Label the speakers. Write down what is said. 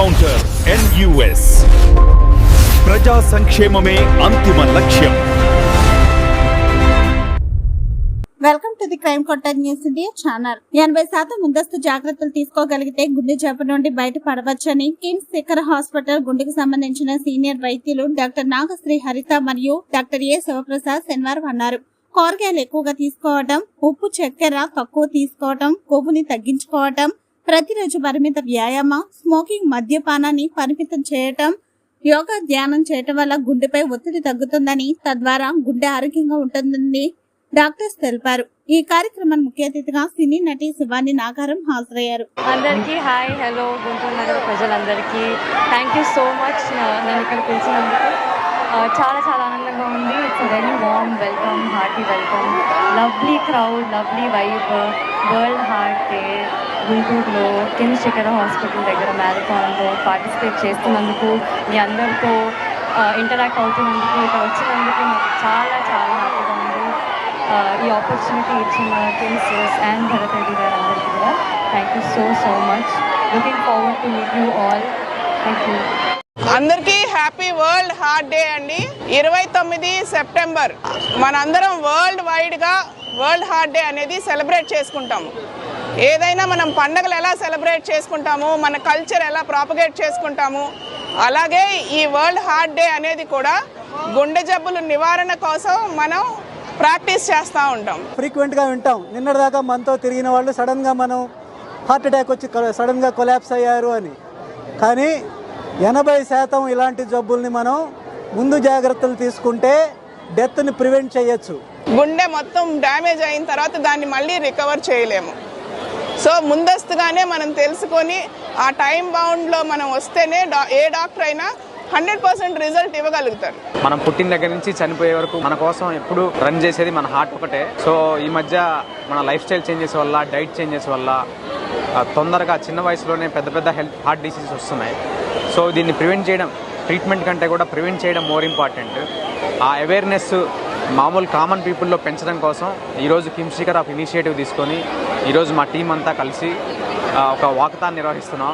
Speaker 1: Encounter NUS ప్రజా సంక్షేమమే అంతిమ లక్ష్యం
Speaker 2: welcome to the crime counter news India channel ఎనభై శాతం ముందస్తు జాగ్రత్తలు తీసుకోగలిగితే గుండె జబ్బు నుండి బయటపడవచ్చని కిమ్స్ శిఖర్ హాస్పిటల్ గుండెకు సంబంధించిన సీనియర్ వైద్యులు డాక్టర్ నాగశ్రీ హరిత మరియు డాక్టర్ ఏ శివప్రసాద్ శనివారం అన్నారు. కూరగాయలు ఎక్కువగా తీసుకోవటం ఉప్పు చక్కెర తక్కువ తీసుకోవటం కొవ్వుని తగ్గించుకోవటం ప్రతిరోజు పరిమిత వ్యాయామం స్మోకింగ్ మద్యపానాన్ని పరిమితం చేయటం యోగా ధ్యానం చేయటం వల్ల గుండెపై ఒత్తిడి తగ్గుతుందని తద్వారా గుండె ఆరోగ్యంగా ఉంటుందని డాక్టర్స్ తెలిపారు. ఈ కార్యక్రమం ముఖ్య అతిథిగా సినీ నటి శివాని నాగారం హాజరయ్యారు.
Speaker 3: అందరికీ హాయ్ హలో గుంటూరు నగర ప్రజలందరికీ. థ్యాంక్ యూ సో మచ్ నన్ను ఇక్కడ పిలిచినందుకు. చాలా చాలా ఆనందంగా ఉంది. It's very warm welcome hearty welcome lovely crowd lovely vibe world గుంటూరులో కిమ్స్ శిఖర హాస్పిటల్ దగ్గర మ్యారథాన్లో పార్టిసిపేట్ చేస్తున్నందుకు మీ అందరితో ఇంటరాక్ట్ అవుతున్నందుకు ఇక్కడ వచ్చినందుకు నాకు చాలా చాలా హ్యాపీగా ఉంది. ఈ ఆపర్చునిటీ ఇచ్చిన కిమ్స్ అండ్ భరత్ రెడ్డి గారు అందరికీ కూడా thank you so so much looking forward to meet you all thank you
Speaker 4: అందరికీ హ్యాపీ వరల్డ్ హార్ట్ డే అండి. ఇరవై తొమ్మిది సెప్టెంబర్ మనందరం వరల్డ్ వైడ్గా వరల్డ్ హార్ట్ డే అనేది సెలబ్రేట్ చేసుకుంటాము. ఏదైనా మనం పండగలు ఎలా సెలబ్రేట్ చేసుకుంటాము మన కల్చర్ ఎలా ప్రాపగేట్ చేసుకుంటాము అలాగే ఈ వరల్డ్ హార్ట్ డే అనేది కూడా గుండె జబ్బుల నివారణ కోసం మనం ప్రాక్టీస్ చేస్తూ ఉంటాం.
Speaker 5: ఫ్రీక్వెంట్గా వింటాం. నిన్నటిదాకా మనతో తిరిగిన వాళ్ళు సడన్గా మనం హార్ట్ అటాక్ వచ్చి సడన్గా కొలాప్స్ అయ్యారు అని. కానీ ఎనభై శాతం ఇలాంటి జబ్బుల్ని మనం ముందు జాగ్రత్తలు తీసుకుంటే డెత్ని ప్రివెంట్ చేయొచ్చు.
Speaker 4: గుండె మొత్తం డ్యామేజ్ అయిన తర్వాత దాన్ని మళ్ళీ రికవర్ చేయలేము. సో ముందస్తుగానే మనం తెలుసుకొని ఆ టైం బౌండ్లో మనం వస్తేనే ఏ డాక్టర్ అయినా హండ్రెడ్ పర్సెంట్ రిజల్ట్ ఇవ్వగలుగుతారు.
Speaker 6: మనం పుట్టిన దగ్గర నుంచి చనిపోయే వరకు మన కోసం ఎప్పుడు రన్ చేసేది మన హార్ట్ ఒకటే. సో ఈ మధ్య మన లైఫ్ స్టైల్ చేంజెస్ వల్ల డైట్ చేంజెస్ వల్ల తొందరగా చిన్న వయసులోనే పెద్ద పెద్ద హెల్త్ హార్ట్ డిసీజెస్ వస్తున్నాయి. సో దీన్ని ప్రివెంట్ చేయడం ట్రీట్మెంట్ కంటే కూడా ప్రివెంట్ చేయడం మోర్ ఇంపార్టెంట్. ఆ అవేర్నెస్ మామూలు కామన్ పీపుల్లో పెంచడం కోసం ఈరోజు కిమ్ శిఖర్ ఆఫ్ ఇనిషియేటివ్ తీసుకొని ఈరోజు మా టీం అంతా కలిసి ఆ, ఒక వాకథాన్ నిర్వహిస్తున్నాం.